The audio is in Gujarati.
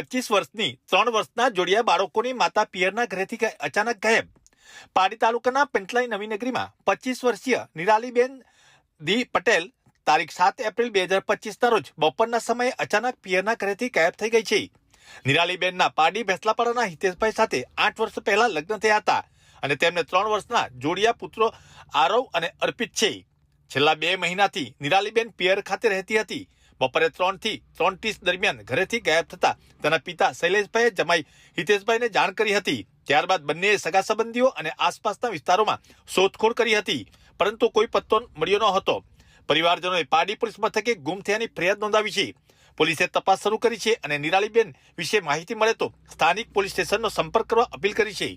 પચીસ વર્ષની, ત્રણ વર્ષના જોડિયા બાળકોની માતા પિયરના ઘરેથી અચાનક ગાયબ. પાડી તાલુકાના પેન્ટલાઈ નવીનગરીમાં પચીસ વર્ષીય નિરાલીબેન દી પટેલ તારીખ સાત એપ્રિલ બે હજાર પચીસના રોજ બપોરના સમયે અચાનક પિયરના ઘરેથી ગાયબ થઈ ગઈ છે. નિરાલીબેનના પાડી ભેસલાપાડાના હિતેશભાઈ સાથે આઠ વર્ષ પહેલા લગ્ન થયા હતા અને તેમને ત્રણ વર્ષના જોડિયા પુત્રો આરવ અને અર્પિત છે. છેલ્લા બે મહિનાથી નિરાલીબેન પિયર ખાતે રહેતી હતી. બપોરે ત્રણથી ત્રણ ત્રીસ દરમિયાન ઘરેથી ગાયબ થતા તેના પિતા શૈલેષભાઈએ જમાઈ હિતેશભાઈને જાણ કરી હતી. ત્યારબાદ બંનેએ સગા સંબંધીઓ અને આસપાસના વિસ્તારોમાં શોધખોળ કરી હતી, પરંતુ કોઈ પત્તો મળ્યો ન હતો પરિવારજનોએ પાડી પોલીસ મથકે ગુમ થયાની ફરિયાદ નોંધાવી છે. પોલીસે તપાસ શરૂ કરી છે અને નિરાલીબેન વિશે માહિતી મળે તો સ્થાનિક પોલીસ સ્ટેશનનો સંપર્ક કરવા અપીલ કરી છે.